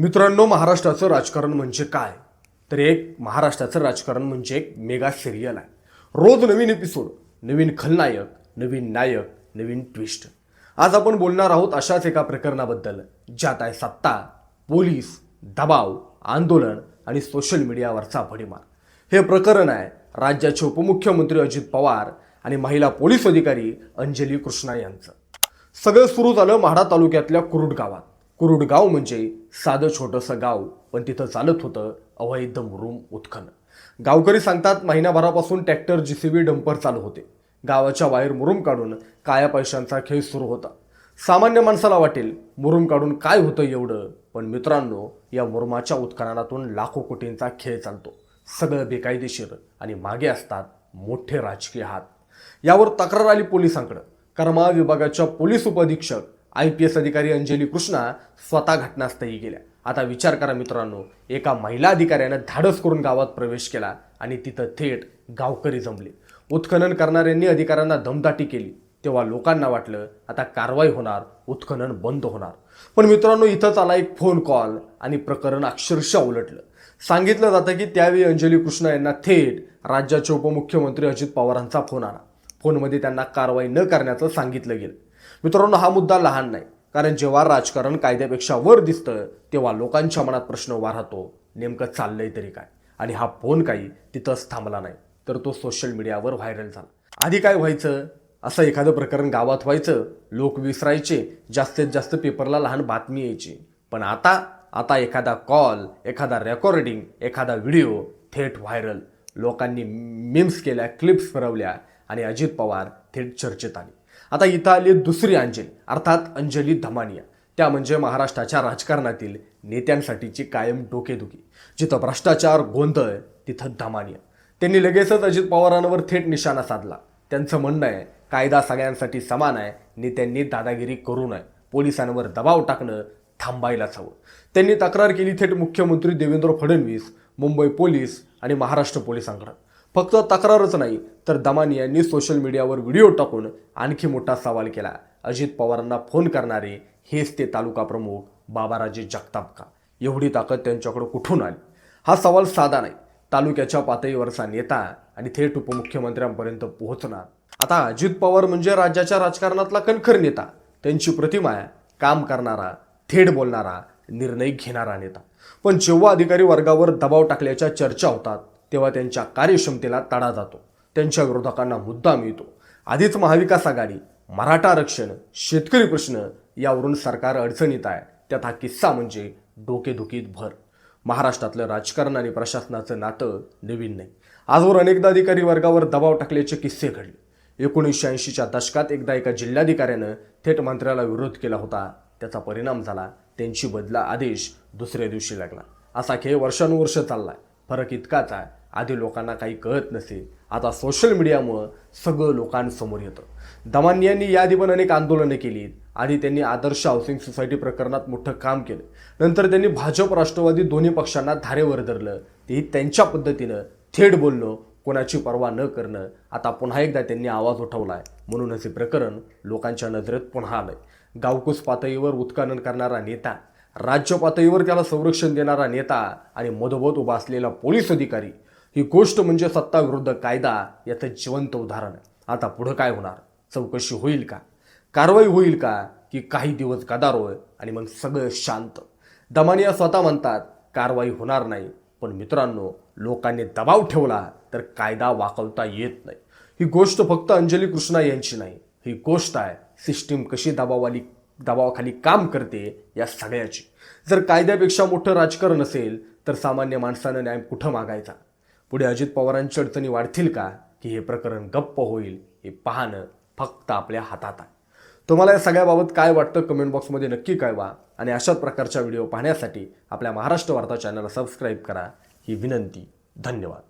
मित्रांनो महाराष्ट्राचं राजकारण म्हणजे काय? तर एक महाराष्ट्राचं राजकारण म्हणजे एक मेगा सिरियल आहे. रोज नवीन एपिसोड नवीन खलनायक नवीन नायक नवीन ट्विस्ट आज आपण बोलणार आहोत अशाच एका प्रकरणाबद्दल ज्यात आहे सत्ता पोलीस दबाव आंदोलन आणि सोशल मीडियावरचा भडीमार. हे प्रकरण आहे राज्याचे उपमुख्यमंत्री अजित पवार आणि महिला पोलीस अधिकारी अंजली कृष्णा यांचं. सगळं सुरू झालं म्हाडा तालुक्यातल्या कुरुड गावात. कुरुडगाव म्हणजे साधं छोटंसं गाव पण तिथं चालत होतं अवैध मुरुम उत्खनन. गावकरी सांगतात महिन्याभरापासून ट्रॅक्टर बी डंपर चालू होते. गावाच्या बाहेर मुरुम काढून काया पैशांचा खेळ सुरू होता. सामान्य माणसाला वाटेल मुरुम काढून काय होतं एवढं पण मित्रांनो या मुरुमाच्या उत्खननातून लाखो कोटींचा खेळ चालतो. सगळं बेकायदेशीर आणि मागे असतात मोठे राजकीय हात. यावर तक्रार आली पोलिसांकडं. कर्मा विभागाच्या पोलीस उपअधीक्षक आय पी एस अधिकारी अंजली कृष्णा स्वतः घटनास्थळी गेल्या. आता विचार करा मित्रांनो एका महिला अधिकाऱ्यानं धाडस करून गावात प्रवेश केला आणि तिथं थेट गावकरी जमले. उत्खनन करणाऱ्यांनी अधिकाऱ्यांना दमदाटी केली. तेव्हा लोकांना वाटलं आता कारवाई होणार उत्खनन बंद होणार. पण मित्रांनो इथंच आला एक फोन कॉल आणि प्रकरण अक्षरशः उलटलं. सांगितलं जातं की त्यावेळी अंजली कृष्णा यांना थेट राज्याचे उपमुख्यमंत्री अजित पवारांचा फोन आला. फोनमध्ये त्यांना कारवाई न करण्याचं सांगितलं गेलं. मित्रांनो हा मुद्दा लहान नाही. कारण जेव्हा राजकारण कायद्यापेक्षा वर दिसतं तेव्हा लोकांच्या मनात प्रश्न उभा राहतो नेमकं चाललंय तरी काय? आणि हा फोन काही तिथंच थांबला नाही. तर तो सोशल मीडियावर व्हायरल झाला. आधी काय व्हायचं? असं एखादं प्रकरण गावात व्हायचं लोक विसरायचे जास्तीत जास्त पेपरला लहान बातमी यायची. पण आता आता एखादा कॉल एखादा रेकॉर्डिंग एखादा व्हिडिओ थेट व्हायरल. लोकांनी मिम्स केल्या क्लिप्स फिरवल्या आणि अजित पवार थेट चर्चेत आले. आता इथं आली दुसरी अंजली अर्थात अंजली धमानिया. त्या म्हणजे महाराष्ट्राच्या राजकारणातील नेत्यांसाठीची कायम डोकेदुखी. जिथं भ्रष्टाचार गोंधळ तिथं धमानिया. त्यांनी लगेचच अजित पवारांवर थेट निशाणा साधला. त्यांचं म्हणणं आहे कायदा सगळ्यांसाठी समान आहे नेत्यांनी दादागिरी करू नये. पोलिसांवर दबाव टाकणं थांबायलाच हवं. त्यांनी तक्रार केली थेट मुख्यमंत्री देवेंद्र फडणवीस मुंबई पोलीस आणि महाराष्ट्र पोलिसांकडे. फक्त तक्रारच नाही तर दमानी यांनी सोशल मीडियावर व्हिडिओ टाकून आणखी मोठा सवाल केला. अजित पवारांना फोन करणारे हेच ते तालुका प्रमुख बाबाराजे जगताप का एवढी ताकद त्यांच्याकडे कुठून आली? हा सवाल साधा नाही. तालुक्याच्या पातळीवरचा नेता आणि थेट उपमुख्यमंत्र्यांपर्यंत पोहोचणार. आता अजित पवार म्हणजे राज्याच्या राजकारणातला कणखर नेता. त्यांची प्रतिमा आहे काम करणारा थेट बोलणारा निर्णय घेणारा नेता. पण जेव्हा अधिकारी वर्गावर दबाव टाकल्याच्या चर्चा होतात तेव्हा त्यांच्या कार्यक्षमतेला तडा जातो. त्यांच्या विरोधकांना मुद्दा मिळतो. आधीच महाविकास आघाडी मराठा आरक्षण शेतकरी प्रश्न यावरून सरकार अडचणीत आहे. त्यात हा किस्सा म्हणजे डोकेदुखीत भर. महाराष्ट्रातलं राजकारण आणि प्रशासनाचं नातं नवीन नाही. आजवर अनेकदा अधिकारी वर्गावर दबाव टाकल्याचे किस्से घडले. एकोणीसशे ऐंशीच्या दशकात एकदा एका जिल्हाधिकाऱ्यानं थेट मंत्र्याला विरोध केला होता. त्याचा परिणाम झाला. त्यांची बदला आदेश दुसऱ्या दिवशी लागला. असा खेळ वर्षानुवर्ष चाललाय. फरक इतकाच आहे आधी लोकांना काही कळत नसे आता सोशल मीडियामुळं सगळं लोकांसमोर येतं. दमानी यांनी याआधी पण अनेक आंदोलनं केली आधी त्यांनी आदर्श हाऊसिंग सोसायटी प्रकरणात मोठं काम केलं. नंतर त्यांनी भाजप राष्ट्रवादी दोन्ही पक्षांना धारेवर धरलं. तेही त्यांच्या पद्धतीनं थेट बोलणं कोणाची पर्वा न करणं. आता पुन्हा एकदा त्यांनी आवाज उठवलाय. म्हणूनच हे प्रकरण लोकांच्या नजरेत पुन्हा आलंय. गावकूस पातळीवर उत्खनन करणारा नेता राज्य पातळीवर त्याला संरक्षण देणारा नेता आणि मधोमध उभा असलेला पोलीस अधिकारी ही गोष्ट म्हणजे सत्ताविरुद्ध कायदा याचं जिवंत उदाहरण आहे. आता पुढं काय होणार? चौकशी होईल का? कारवाई होईल का? की काही दिवस गदारोळ आणि मग सगळं शांत. दमानिया स्वतः म्हणतात कारवाई होणार नाही पण मित्रांनो लोकांनी दबाव ठेवला तर कायदा वाकवता येत नाही. ही गोष्ट फक्त अंजली कृष्णा यांची नाही ही गोष्ट आहे सिस्टीम कशी दबावाली दबावाखाली काम करते या सगळ्याची. जर कायद्यापेक्षा मोठं राजकारण असेल तर सामान्य माणसानं न्याय कुठं मागायचा? पुढे अजित पवारांची अडचणी वाढतील का? की हे प्रकरण गप्प होईल हे पाहणं फक्त आपल्या हातात आहे. तुम्हाला या सगळ्याबाबत काय वाटतं कमेंट बॉक्समध्ये नक्की कळवा आणि अशाच प्रकारच्या व्हिडिओ पाहण्यासाठी आपल्या महाराष्ट्र वार्ता चॅनलला सबस्क्राईब करा. ही विनंती धन्यवाद.